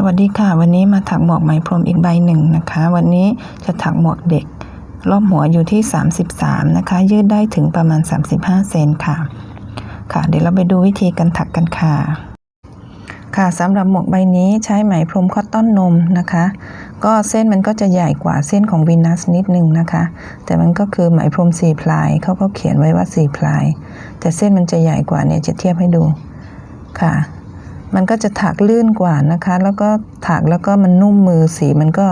สวัสดีค่ะ วันนี้มาถักหมวกไหมพรมอีกใบหนึ่งนะคะ วันนี้จะถักหมวกเด็ก รอบหัวอยู่ที่ 33 นะคะ ยืดได้ถึงประมาณ 35 เซนค่ะ ค่ะ เดี๋ยวเราไปดูวิธีการถักกันค่ะ ค่ะสำหรับหมวกใบนี้ใช้ไหมพรมคอตตอนนมนะคะ ก็เส้นมันก็จะใหญ่กว่าเส้นของวีนัสนิดนึงนะคะ แต่มันก็คือไหมพรมสีพลายเขาก็เขียนไว้ว่าสีพลาย แต่เส้นมันจะใหญ่กว่าเนี่ยจะเทียบให้ดูค่ะ มันก็จะถักลื่นกว่านะคะ แล้วก็ถักแล้วก็มันนุ่มมือสีมันก็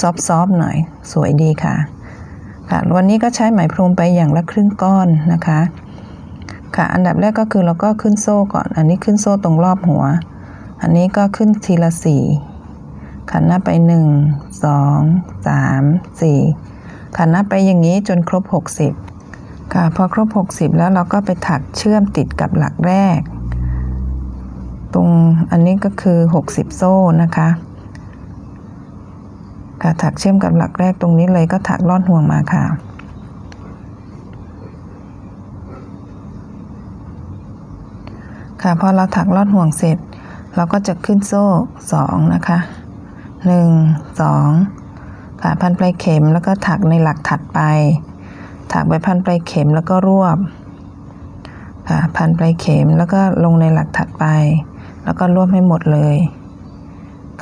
ซอฟๆหน่อย สวยดีค่ะ ค่ะ วันนี้ก็ใช้ไหมพรมไปอย่างละครึ่งก้อนนะคะ ค่ะ อันดับแรกก็คือเราก็ขึ้นโซ่ก่อน อันนี้ขึ้นโซ่ตรงรอบหัว อันนี้ก็ขึ้นทีละสี่ขันหน้าไปหนึ่งสองสามสี่ขันหน้าไปอย่างนี้จนครบหกสิบค่ะ พอครบหกสิบแล้วเราก็ไปถักเชื่อมติดกับหลักแรก ตรงอันนี้ก็คือ 60 โซ่นะคะค่ะถักเชื่อมกับหลักแรกตรงนี้เลยก็ถักลอดห่วงมาค่ะ ค่ะพอเราถักลอดห่วงเสร็จ เราก็จะขึ้นโซ่สองนะคะหนึ่งสองค่ะพันปลายเข็มแล้วก็ถักในหลักถัดไป ถักไปพันปลายเข็มแล้วก็รวบค่ะพันปลายเข็มแล้วก็ลงในหลักถัดไป แล้วก็รวบให้หมดเลย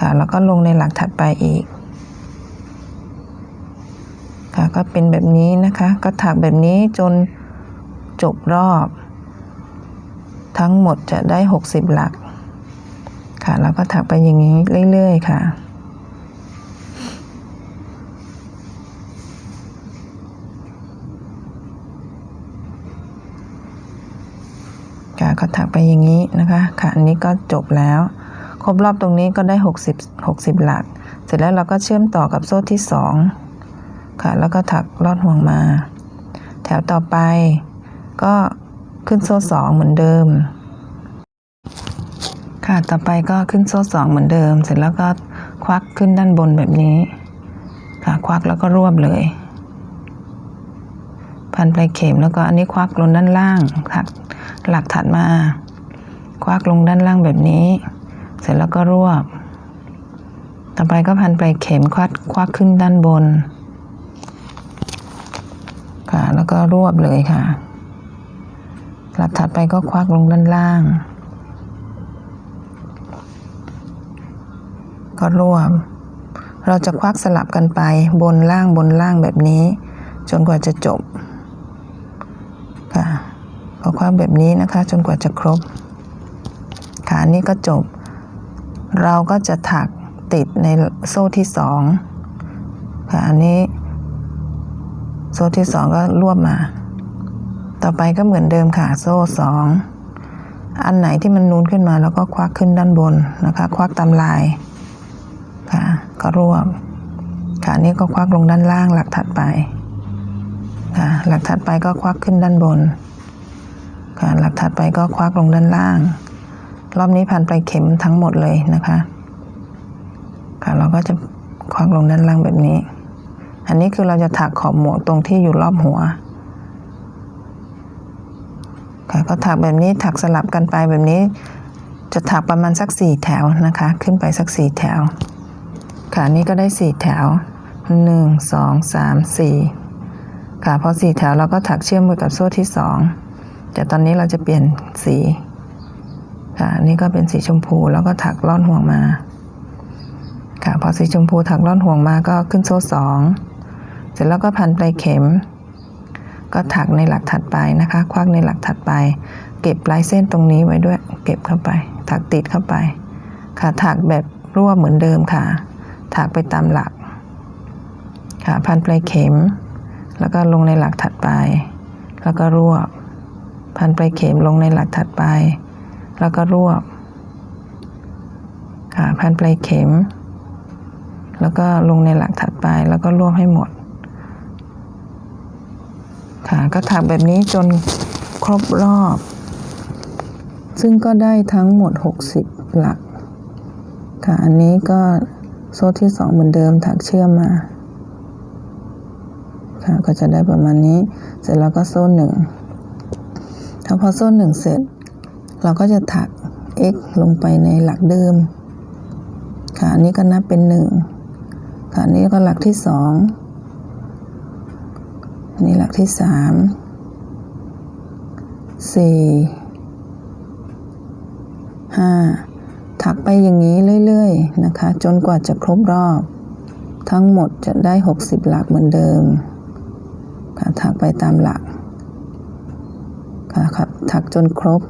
ค่ะ แล้วก็ลงในหลักถัดไปอีก ค่ะ ก็เป็นแบบนี้นะคะ ก็ถักแบบนี้จนจบรอบ ทั้งหมดจะได้ 60 หลัก ค่ะ แล้วก็ถักไปอย่างนี้เรื่อยๆค่ะ ค่ะก็ถักไปอย่างนี้นะคะค่ะอันนี้ก็จบแล้ว ครบรอบตรงนี้ก็ได้ 60 60 หลัก เสร็จแล้วเราก็เชื่อมต่อกับโซ่ที่ 2 ค่ะ แล้วก็ถักลอดห่วงมา แถวต่อไปก็ขึ้นโซ่ 2 เหมือนเดิม ค่ะต่อไปก็ขึ้นโซ่ 2 เหมือนเดิม เสร็จแล้วก็ควักขึ้นด้านบนแบบนี้ ค่ะควักแล้วก็รวบเลยพันปลายเข็มแล้วก็อันนี้ควักลงด้านล่างถัก หลักถัดมา ควักลงด้านล่างแบบนี้ เสร็จแล้วก็รวบ ต่อไปก็พันปลายเข็มควักควักขึ้นด้านบน ค่ะ แล้วก็รวบเลยค่ะ หลักถัดไปก็ควักลงด้านล่าง ก็รวบ เราจะควักสลับกันไปบนล่างบนล่างแบบนี้ จนกว่าจะจบ ก็ควักแบบนี้นะคะจนกว่าจะครบค่ะอันนี้ก็จบ เราก็จะถักติดในโซ่ที่สองค่ะอันนี้ โซ่ที่สองก็รวบมา ต่อไปก็เหมือนเดิมค่ะ โซ่สองอันไหนที่มันนูนขึ้นมาแล้วก็ควักขึ้นด้านบนนะคะ ควักตามลายค่ะ ก็รวบค่ะนี้ก็ควักลงด้านล่างหลักถัดไปค่ะหลักถัดไปก็ควักขึ้นด้านบน ค่ะหลักถัดไปก็ควักลงด้านล่าง รอบนี้พันปลายเข็มทั้งหมดเลยนะคะ ค่ะเราก็จะควักลงด้านล่างแบบนี้ อันนี้คือเราจะถักขอบหมวกตรงที่อยู่รอบหัว ค่ะก็ถักแบบนี้ถักสลับกันไปแบบนี้ จะถักประมาณสักสี่แถวนะคะ ขึ้นไปสักสี่แถว ค่ะนนี้ก็ได้สี่แถวหนึ่งสองสามสี่ค่ะพอสี่แถวเราก็ถักเชื่อมไปกับโซ่ที่สอง แต่ตอนนี้เราจะเปลี่ยนสีค่ะนนี้ก็เป็นสีชมพูแล้วก็ถักล่อนห่วงมา ค่ะพอสีชมพูถักล่อนห่วงมาก็ขึ้นโซ่สองเสร็จแล้วก็พันปลายเข็ม ก็ถักในหลักถัดไปนะคะ ควักในหลักถัดไป เก็บปลายเส้นตรงนี้ไว้ด้วย เก็บเข้าไป ถักติดเข้าไป ค่ะถักแบบรั่วเหมือนเดิมค่ะ ถักไปตามหลัก ค่ะพันปลายเข็ม แล้วก็ลงในหลักถัดไป แล้วก็รวบ พันปลายเข็มลงในหลักถัดไป แล้วก็รวบค่ะพันปลายเข็ม แล้วก็ลงในหลักถัดไป แล้วก็รวบให้หมด ค่ะก็ถักแบบนี้จนครบรอบ ซึ่งก็ได้ทั้งหมด 60 หลัก ค่ะอันนี้ก็โซ่ที่สองเหมือนเดิมถักเชื่อมมาค่ะก็จะได้ประมาณนี้ เสร็จแล้วก็โซ่หนึ่ง ถ้าพอโซ่หนึ่งเสร็จ เราก็จะถัก x ลงไปในหลักเดิม ค่ะอันนี้ก็นับเป็นหนึ่งค่ะอันนี้ก็หลักที่สองอันนี้หลักที่สามสี่ห้าถักไปอย่างนี้เรื่อยๆนะคะ จนกว่าจะครบรอบ ทั้งหมดจะได้ 60 หลักเหมือนเดิม ค่ะถักไปตามหลักะครับถักจนครบ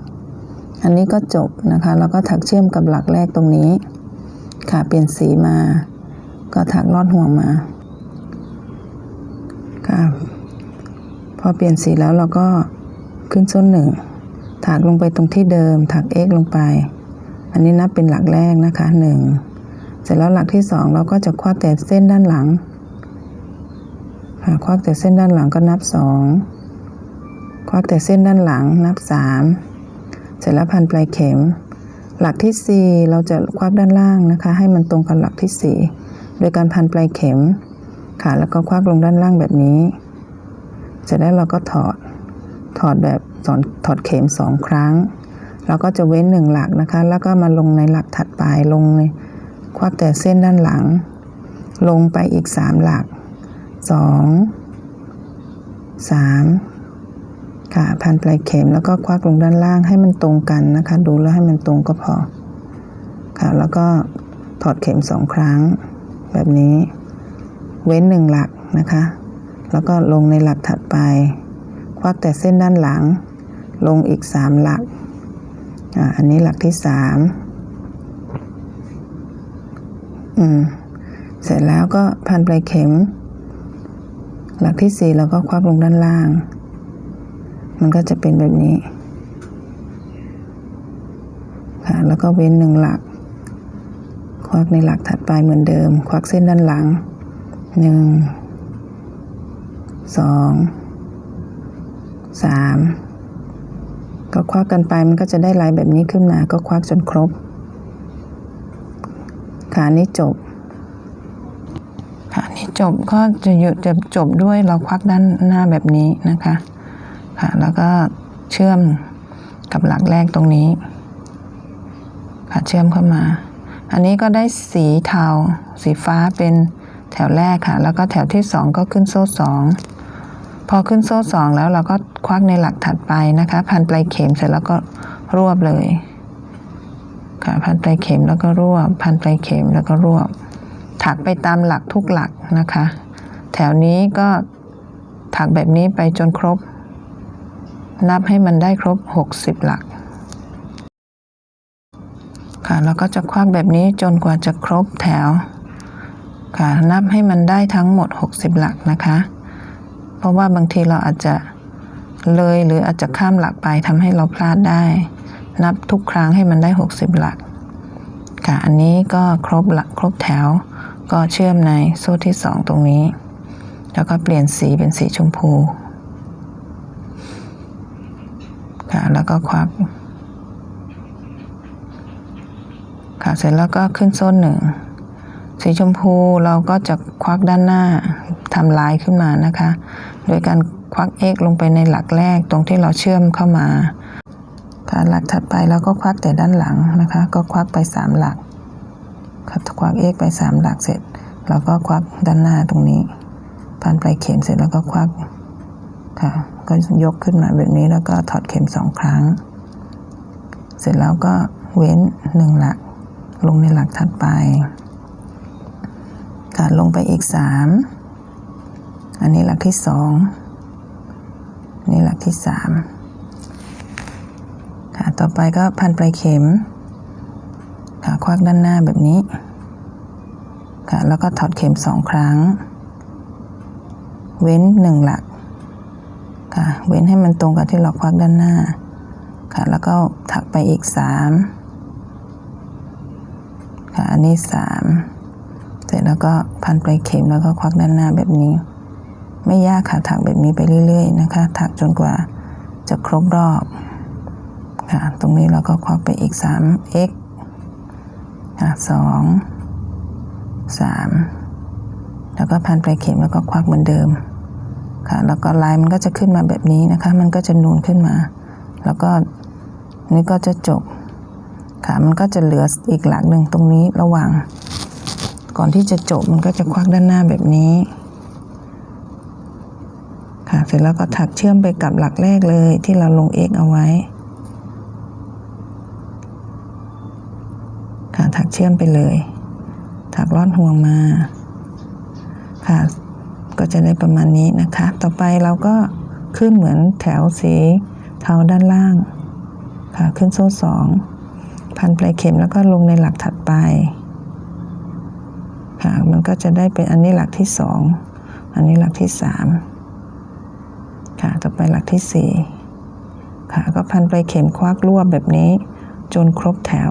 อันนี้ก็จบนะคะ แล้วก็ถักเชื่อมกับหลักแรกตรงนี้ ค่ะเปลี่ยนสีมา ก็ถักลอดห่วงมาค่ะพอเปลี่ยนสีแล้วเราก็ขึ้นส้นหนึ่งถักลงไปตรงที่เดิม ถัก x ลงไป อันนี้นับเป็นหลักแรกนะคะหนึ่งเสร็จแล้วหลักที่สองเราก็จะคว้าแต่เส้นด้านหลังค่ะควักแต่เส้นด้านหลังก็นับสอง ควักแต่เส้นด้านหลังนับสามเสร็จแล้วพันปลายเข็ม หลักที่ 4 เราจะควักด้านล่างนะคะ ให้มันตรงกับหลักที่ 4 โดยการพันปลายเข็มค่ะแล้วก็ควักลงด้านล่างแบบนี้เสร็จแล้วเราก็ถอดถอดแบบสอนถอดเข็มสองครั้ง เราก็จะเว้นหนึ่งหลักนะคะ แล้วก็มาลงในหลักถัดไปลงในควักแต่เส้นด้านหลัง ลงไปอีกสามหลักสองสาม ค่ะพันปลายเข็มแล้วก็ควักลงด้านล่างให้มันตรงกันนะคะ ดูแล้วให้มันตรงก็พอ ค่ะ แล้วก็ถอดเข็มสองครั้ง แบบนี้ เว้นหนึ่งหลักนะคะ แล้วก็ลงในหลักถัดไป ควักแต่เส้นด้านหลัง ลงอีกสามหลักอ่าอันนี้หลักที่สามอืมเสร็จแล้วก็พันปลายเข็ม หลักที่สี่เราก็ควักลงด้านล่าง มันก็จะเป็นแบบนี้ค่ะแล้วก็เว้นหนึ่งหลัก ควักในหลักถัดไปเหมือนเดิม ควักเส้นด้านหลังหนึ่งสองสามก็ควักกันไปมันก็จะได้ลายแบบนี้ขึ้นมา ก็ควักจนครบ ขานี้จบค่ะนี่จบก็จะหยุดจะจบด้วยเราควักด้านหน้าแบบนี้นะคะ ค่ะแล้วก็เชื่อมกับหลักแรกตรงนี้ค่ะเชื่อมเข้ามา อันนี้ก็ได้สีเทา สีฟ้าเป็นแถวแรกค่ะ แล้วก็แถวที่สองก็ขึ้นโซ่สองพอขึ้นโซ่สองแล้วเราก็ควักในหลักถัดไปนะคะ พันปลายเข็มเสร็จแล้วก็รวบเลยค่ะพันปลายเข็มแล้วก็รวบ พันปลายเข็มแล้วก็รวบ ถักไปตามหลักทุกหลักนะคะ แถวนี้ก็ถักแบบนี้ไปจนครบ นับให้มันได้ครบ 60 หลัก ค่ะแล้วก็จะควักแบบนี้จนกว่าจะครบแถว ค่ะนับให้มันได้ทั้งหมด 60 หลักนะคะ เพราะว่าบางทีเราอาจจะเลยหรืออาจจะข้ามหลักไปทำให้เราพลาดได้ นับทุกครั้งให้มันได้ 60 หลัก ค่ะ อันนี้ก็ครบหลักครบแถว ก็เชื่อมในโซ่ที่สองตรงนี้ แล้วก็เปลี่ยนสีเป็นสีชมพู ค่ะ แล้วก็ควัก ค่ะ เสร็จแล้วก็ขึ้นโซ่หนึ่ง สีชมพูเราก็จะควักด้านหน้าทำลายขึ้นมานะคะ โดยการควัก x ลงไปในหลักแรกตรงที่เราเชื่อมเข้ามาค่ะหลักถัดไปเราก็ควักแต่ด้านหลังนะคะ ก็ควักไปสามหลักครับควัก x ไปสามหลักเสร็จเราก็ควักด้านหน้าตรงนี้ พันปลายเข็มเสร็จแล้วก็ควักค่ะ ก็ยกขึ้นมาแบบนี้แล้วก็ถอดเข็มสองครั้ง เสร็จแล้วก็เว้นหนึ่งหลัก ลงในหลักถัดไปค่ะลงไปอีกสามอันนี้หลักที่สองนี่หลักที่สามค่ะต่อไปก็พันปลายเข็มค่ะควักด้านหน้าแบบนี้ค่ะแล้วก็ถอดเข็มสองครั้ง เว้นหนึ่งหลัก ค่ะ เว้นให้มันตรงกับที่เราควักด้านหน้า ค่ะ แล้วก็ถักไปอีกสามค่ะ อันนี้สามเสร็จแล้วก็พันปลายเข็มแล้วก็ควักด้านหน้าแบบนี้ ไม่ยากค่ะ ถักแบบนี้ไปเรื่อย ๆ นะคะ ถักจนกว่าจะครบรอบ ค่ะ ตรงนี้เราก็ควักไปอีกสาม x ค่ะสองสามแล้วก็พันปลายเข็มแล้วก็ควักเหมือนเดิม ค่ะแล้วก็ลายมันก็จะขึ้นมาแบบนี้นะคะ มันก็จะนูนขึ้นมา แล้วก็นี่ก็จะจบค่ะมันก็จะเหลืออีกหลักหนึ่งตรงนี้ระหว่าง ก่อนที่จะจบมันก็จะควักด้านหน้าแบบนี้ ค่ะเสร็จแล้วก็ถักเชื่อมไปกับหลักแรกเลยที่เราลง x เอาไว้ ค่ะถักเชื่อมไปเลย ถักลอดห่วงมาค่ะ ก็จะได้ประมาณนี้นะคะ ต่อไปเราก็ขึ้นเหมือนแถวสีเทาด้านล่างค่ะขึ้นโซ่สองพันปลายเข็มแล้วก็ลงในหลักถัดไปค่ะมันก็จะได้เป็นอันนี้หลักที่สองอันนี้หลักที่สามค่ะต่อไปหลักที่สี่ค่ะก็พันปลายเข็มควักรวบแบบนี้ จนครบแถว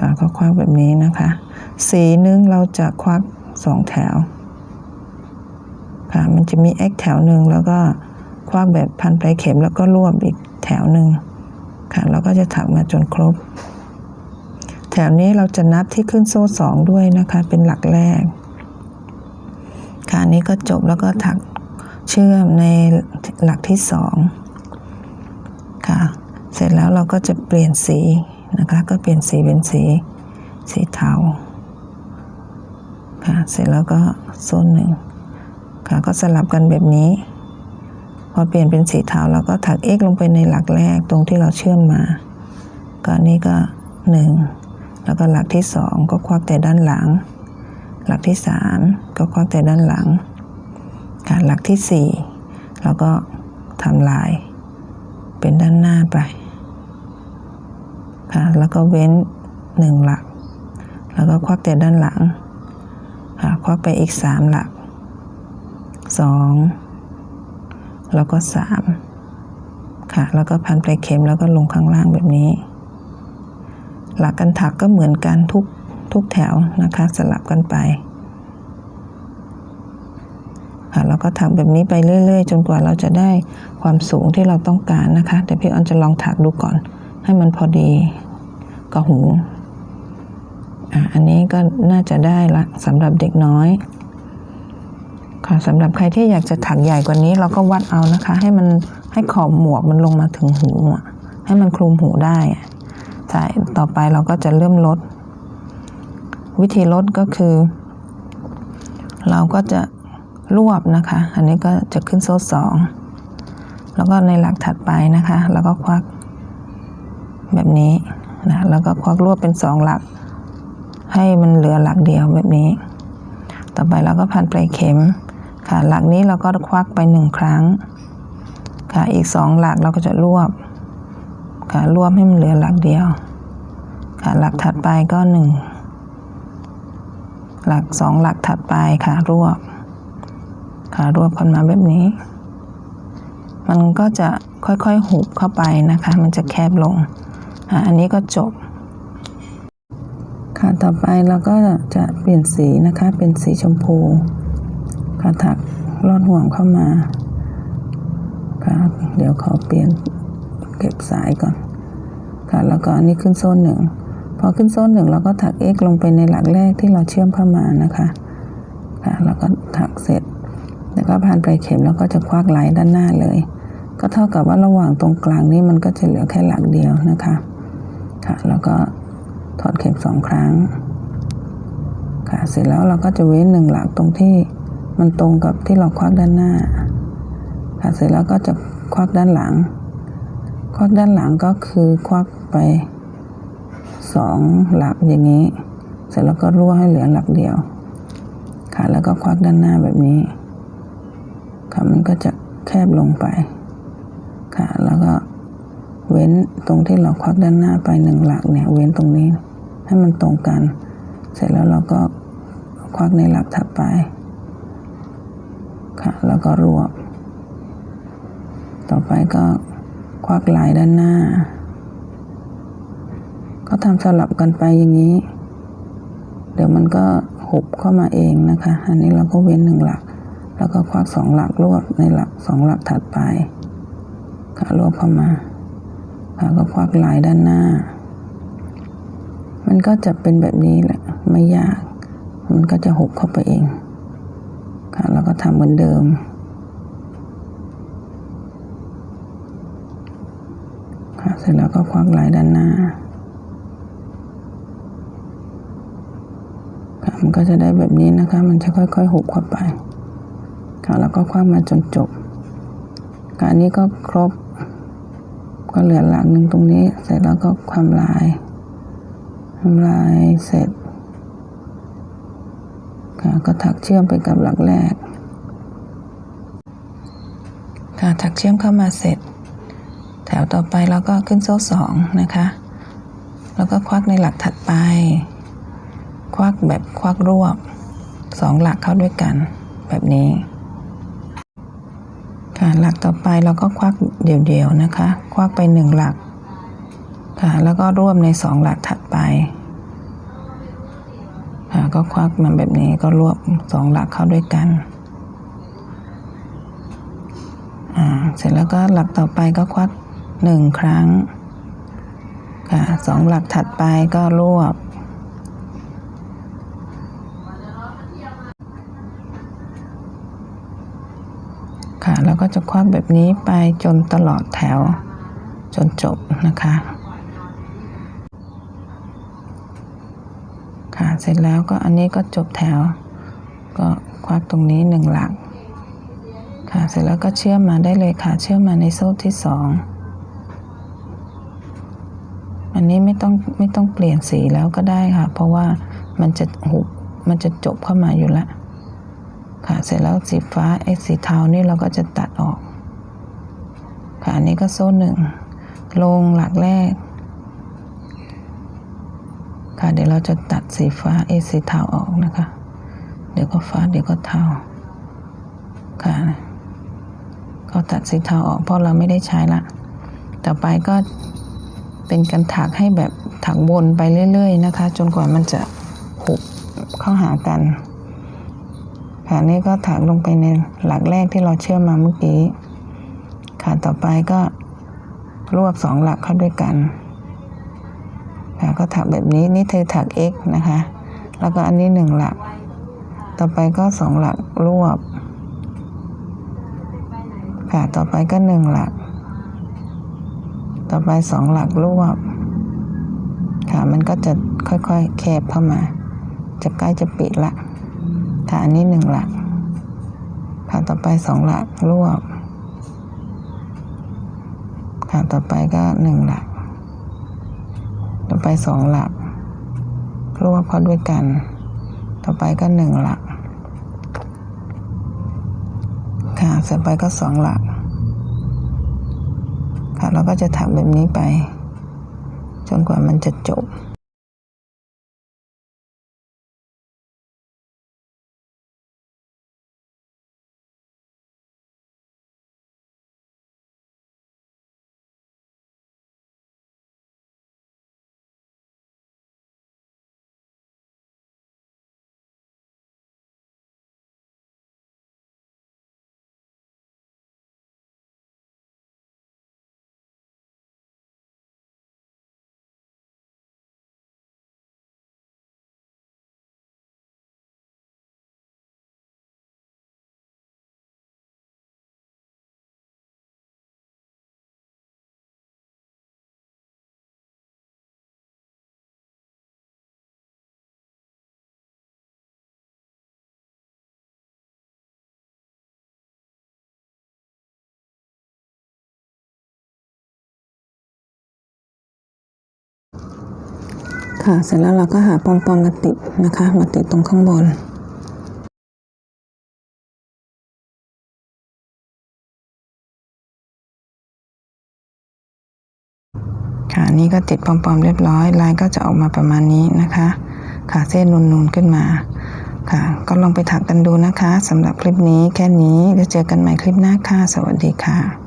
ค่ะก็ควักแบบนี้นะคะ สีนึงเราจะควัก สองแถว ค่ะ มันจะมี x แถวหนึ่งแล้วก็ควักแบบพันปลายเข็มแล้วก็รวบอีกแถวหนึ่งค่ะ เราก็จะถักมาจนครบ แถวนี้เราจะนับที่ขึ้นโซ่สองด้วยนะคะ เป็นหลักแรก ค่ะนี้ก็จบแล้วก็ถักเชื่อมในหลักที่สองค่ะ เสร็จแล้วเราก็จะเปลี่ยนสีนะคะ ก็เปลี่ยนสีเป็นสีสีเทา ค่ะเสร็จแล้วก็โซนหนึ่งค่ะก็สลับกันแบบนี้ พอเปลี่ยนเป็นสีเทาเราก็ถัก x ลงไปในหลักแรกตรงที่เราเชื่อมมา ก็อันนี้ก็หนึ่งแล้วก็หลักที่สองก็ควักแต่ด้านหลัง หลักที่สามก็ควักแต่ด้านหลังค่ะหลักที่สี่เราก็ทำลาย เป็นด้านหน้าไปค่ะแล้วก็เว้นหนึ่งหลัก แล้วก็ควักแต่ด้านหลัง ค่ะควักไปอีกสามหลักสองแล้วก็สามค่ะ แล้วก็พันปลายเข็มแล้วก็ลงข้างล่างแบบนี้ หลักการถักก็เหมือนกันทุกทุกแถวนะคะสลับกันไปค่ะแล้วก็ถักแบบนี้ไปเรื่อย ๆ จนกว่าเราจะได้ความสูงที่เราต้องการนะคะเดี๋ยวพี่ออนจะลองถักดูก่อน ให้มันพอดีกับหู อันนี้ก็น่าจะได้ละสำหรับเด็กน้อย ค่ะสำหรับใครที่อยากจะถักใหญ่กว่านี้เราก็วัดเอานะคะ ให้มันให้ขอบหมวกมันลงมาถึงหูให้มันคลุมหูได้ใช่ต่อไปเราก็จะเริ่มลด วิธีลดก็คือ เราก็จะรวบนะคะ อันนี้ก็จะขึ้นโซ่สองแล้วก็ในหลักถัดไปนะคะ แล้วก็ควักแบบนี้นะแล้วก็ควักรวบเป็นสองหลัก ให้มันเหลือหลักเดียวแบบนี้ ต่อไปเราก็พันปลายเข็มค่ะหลักนี้เราก็ควักไปหนึ่งครั้ง ค่ะอีกสองหลักเราก็จะรวบ ค่ะรวบให้มันเหลือหลักเดียว ค่ะหลักถัดไปก็หนึ่งหลักสองหลักถัดไปค่ะรวบ ค่ะรวบกันมาแบบนี้ มันก็จะค่อยๆหุบเข้าไปนะคะ มันจะแคบลงอันนี้ก็จบ ค่ะต่อไปเราก็จะเปลี่ยนสีนะคะเป็นสีชมพูค่ะถักลอดห่วงเข้ามาค่ะเดี๋ยวขอเปลี่ยนเก็บสายก่อนค่ะแล้วก็อันนี้ขึ้นโซนหนึ่งพอขึ้นโซนหนึ่งเราก็ถัก x ลงไปในหลักแรกที่เราเชื่อมเข้ามานะคะค่ะแล้วก็ถักเสร็จ แล้วก็พันปลายเข็มแล้วก็จะควักไหลด้านหน้าเลย ก็เท่ากับว่าระหว่างตรงกลางนี้มันก็จะเหลือแค่หลักเดียวนะคะค่ะแล้วก็ ถอดเข็มสองครั้ง ค่ะ เสร็จแล้วเราก็จะเว้นหนึ่งหลักตรงที่มันตรงกับที่เราควักด้านหน้า ค่ะ เสร็จแล้วก็จะควักด้านหลัง ควักด้านหลังก็คือควักไปสองหลักอย่างนี้ เสร็จแล้วก็รั่วให้เหลือหลักเดียว ค่ะ แล้วก็ควักด้านหน้าแบบนี้ ค่ะ มันก็จะแคบลงไป ค่ะ แล้วก็ เว้นตรงที่เราควักด้านหน้าไปหนึ่งหลักเนี่ย เว้นตรงนี้ ให้มันตรงกัน เสร็จแล้วเราก็ควักในหลักถัดไป ค่ะ แล้วก็รวบ ต่อไปก็ควักลายด้านหน้า ก็ทำสลับกันไปอย่างนี้ เดี๋ยวมันก็หุบเข้ามาเองนะคะ อันนี้เราก็เว้นหนึ่งหลัก แล้วก็ควักสองหลักรวบในหลักสองหลักถัดไป ค่ะรวบเข้ามา ค่ะก็ควักลายด้านหน้า มันก็จะเป็นแบบนี้แหละ ไม่ยาก มันก็จะหุบเข้าไปเอง ค่ะแล้วก็ทำเหมือนเดิม ค่ะเสร็จแล้วก็ควักลายด้านหน้า ค่ะมันก็จะได้แบบนี้นะคะ มันจะค่อยๆหุบเข้าไป ค่ะแล้วก็ควักมาจนจบค่ะอันนี้ก็ครบ ก็เหลือหลักหนึ่งตรงนี้ เสร็จแล้วก็ความลายทำลายเสร็จค่ะก็ถักเชื่อมไปกับหลักแรก ค่ะถักเชื่อมเข้ามาเสร็จ แถวต่อไปเราก็ขึ้นโซ่สองนะคะ แล้วก็ควักในหลักถัดไป ควักแบบควักรวบสองหลักเข้าด้วยกันแบบนี้ ค่ะหลักต่อไปเราก็ควักเดี่ยวๆนะคะ ควักไปหนึ่งหลักค่ะแล้วก็รวบในสองหลักถัดไปค่ะก็ควักมันแบบนี้ก็รวบสองหลักเข้าด้วยกันอ่าเสร็จแล้วก็หลักต่อไปก็ควักหนึ่งครั้งค่ะสองหลักถัดไปก็รวบ แล้วก็จะควักแบบนี้ไปจนตลอดแถว จนจบนะคะ ค่ะเสร็จแล้วก็อันนี้ก็จบแถว ก็ควักตรงนี้หนึ่งหลัก ค่ะเสร็จแล้วก็เชื่อมมาได้เลยค่ะ เชื่อมมาในโซ่ที่สองอันนี้ไม่ต้องไม่ต้องเปลี่ยนสีแล้วก็ได้ค่ะ เพราะว่ามันจะหุบมันจะจบเข้ามาอยู่แล้ว ค่ะเสร็จแล้วสีฟ้าไอ้สีเทานี่เราก็จะตัดออก ค่ะอันนี้ก็โซ่หนึ่งลงหลักแรก ค่ะเดี๋ยวเราจะตัดสีฟ้าไอ้สีเทาออกนะคะ เดี๋ยวก็ฟ้าเดี๋ยวก็เทาค่ะก็ตัดสีเทาออกเพราะเราไม่ได้ใช้ละต่อไปก็เป็นการถักให้แบบถักวนไปเรื่อย ๆ นะคะ จนกว่ามันจะหุบเข้าหากัน ค่ะนี่ก็ถักลงไปในหลักแรกที่เราเชื่อมมาเมื่อกี้ค่ะต่อไปก็รวบสองหลักเข้าด้วยกันค่ะก็ถักแบบนี้นี่เธอถัก x นะคะ แล้วก็อันนี้หนึ่งหลัก ต่อไปก็สองหลักรวบค่ะต่อไปก็หนึ่งหลัก ต่อไปสองหลักรวบค่ะมันก็จะค่อยๆแคบเข้ามา จะใกล้จะปิดละ ค่ะ อันนี้หนึ่งหลัก ค่ะต่อไปสองหลักรวบ ค่ะต่อไปก็หนึ่งหลัก ต่อไปสองหลัก รวบเข้าด้วยกัน ต่อไปก็หนึ่งหลัก ค่ะเสร็จไปก็สองหลัก ค่ะเราก็จะถักแบบนี้ไป จนกว่ามันจะจบ ค่ะเสร็จแล้วเราก็หาปอมปอมๆมาติดนะคะมาติดตรงข้างบนค่ะนี่ก็ติดปอมๆเรียบร้อย ลายก็จะออกมาประมาณนี้นะคะค่ะเส้นนูนๆขึ้นมาค่ะ ก็ลองไปถักกันดูนะคะสำหรับคลิปนี้แค่นี้แล้วเจอกันใหม่คลิปหน้าค่ะ สวัสดีค่ะ